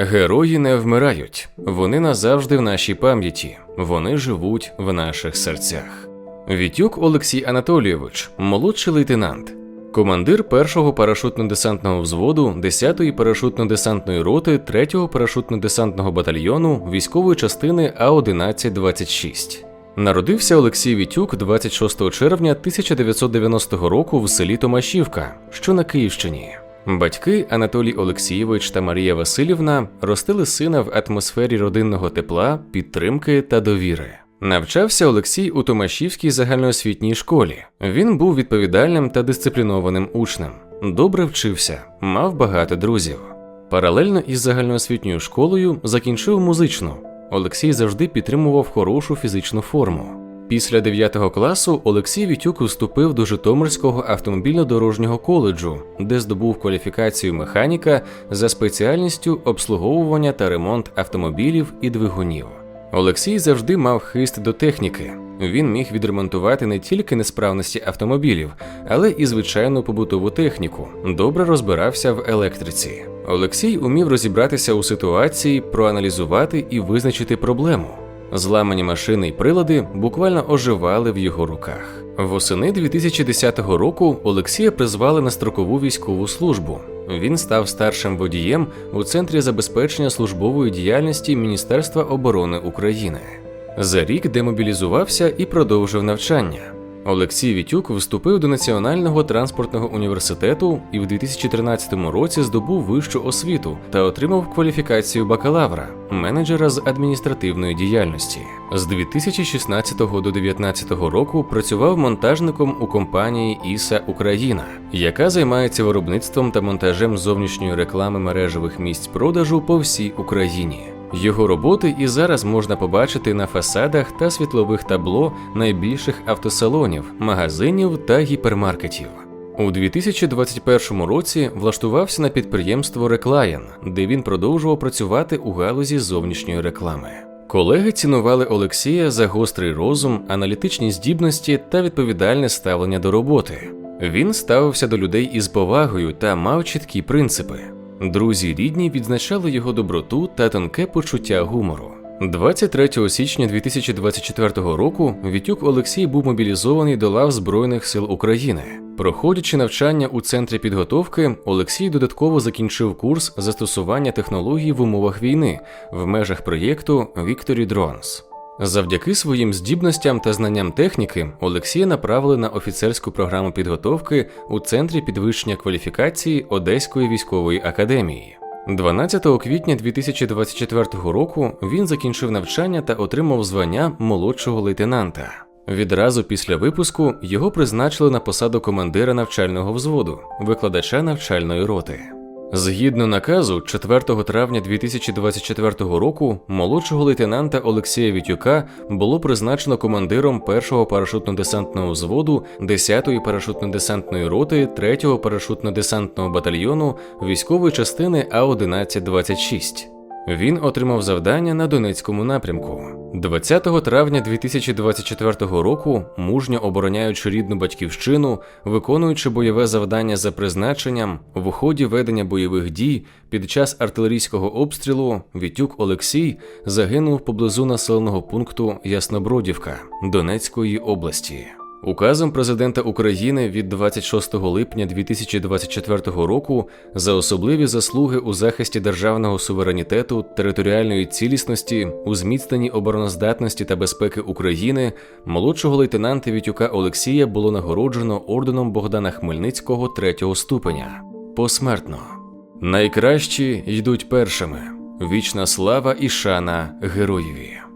Герої не вмирають, вони назавжди в нашій пам'яті, вони живуть в наших серцях. Вітюк Олексій Анатолійович, молодший лейтенант, командир першого парашутно-десантного взводу 10-ї парашутно-десантної роти 3-го парашутно-десантного батальйону військової частини А1126. Народився Олексій Вітюк 26 червня 1990 року в селі Томашівка, що на Київщині. Батьки Анатолій Олексійович та Марія Васильівна ростили сина в атмосфері родинного тепла, підтримки та довіри. Навчався Олексій у Томашівській загальноосвітній школі. Він був відповідальним та дисциплінованим учнем. Добре вчився, мав багато друзів. Паралельно із загальноосвітньою школою закінчив музичну. Олексій завжди підтримував хорошу фізичну форму. Після 9 класу Олексій Вітюк вступив до Житомирського автомобільно-дорожнього коледжу, де здобув кваліфікацію механіка за спеціальністю обслуговування та ремонт автомобілів і двигунів. Олексій завжди мав хист до техніки. Він міг відремонтувати не тільки несправності автомобілів, але і звичайну побутову техніку. Добре розбирався в електриці. Олексій умів розібратися у ситуації, проаналізувати і визначити проблему. Зламані машини й прилади буквально оживали в його руках. Восени 2010 року Олексія призвали на строкову військову службу. Він став старшим водієм у центрі забезпечення службової діяльності Міністерства оборони України. За рік демобілізувався і продовжив навчання. Олексій Вітюк вступив до Національного транспортного університету і в 2013 році здобув вищу освіту та отримав кваліфікацію бакалавра, менеджера з адміністративної діяльності. З 2016 до 2019 року працював монтажником у компанії Іса Україна, яка займається виробництвом та монтажем зовнішньої реклами мережевих місць продажу по всій Україні. Його роботи і зараз можна побачити на фасадах та світлових табло найбільших автосалонів, магазинів та гіпермаркетів. У 2021 році влаштувався на підприємство Реклаєн, де він продовжував працювати у галузі зовнішньої реклами. Колеги цінували Олексія за гострий розум, аналітичні здібності та відповідальне ставлення до роботи. Він ставився до людей із повагою та мав чіткі принципи. Друзі рідні відзначали його доброту та тонке почуття гумору. 23 січня 2024 року Вітюк Олексій був мобілізований до лав Збройних сил України. Проходячи навчання у центрі підготовки, Олексій додатково закінчив курс застосування технологій в умовах війни в межах проєкту Victory Drones. Завдяки своїм здібностям та знанням техніки Олексія направили на офіцерську програму підготовки у центрі підвищення кваліфікації Одеської військової академії. 12 квітня 2024 року він закінчив навчання та отримав звання молодшого лейтенанта. Відразу після випуску його призначили на посаду командира навчального взводу, викладача навчальної роти. Згідно наказу, 4 травня 2024 року молодшого лейтенанта Олексія Вітюка було призначено командиром 1-го парашутно-десантного взводу 10-ї парашутно-десантної роти 3-го парашутно-десантного батальйону військової частини А1126. Він отримав завдання на Донецькому напрямку. 20 травня 2024 року, мужньо обороняючи рідну батьківщину, виконуючи бойове завдання за призначенням, в ході ведення бойових дій під час артилерійського обстрілу Вітюк Олексій загинув поблизу населеного пункту Яснобродівка Донецької області. Указом президента України від 26 липня 2024 року за особливі заслуги у захисті державного суверенітету, територіальної цілісності, у зміцненні обороноздатності та безпеки України молодшого лейтенанта Вітюка Олексія було нагороджено орденом Богдана Хмельницького третього ступеня. Посмертно. Найкращі йдуть першими. Вічна слава і шана героєві.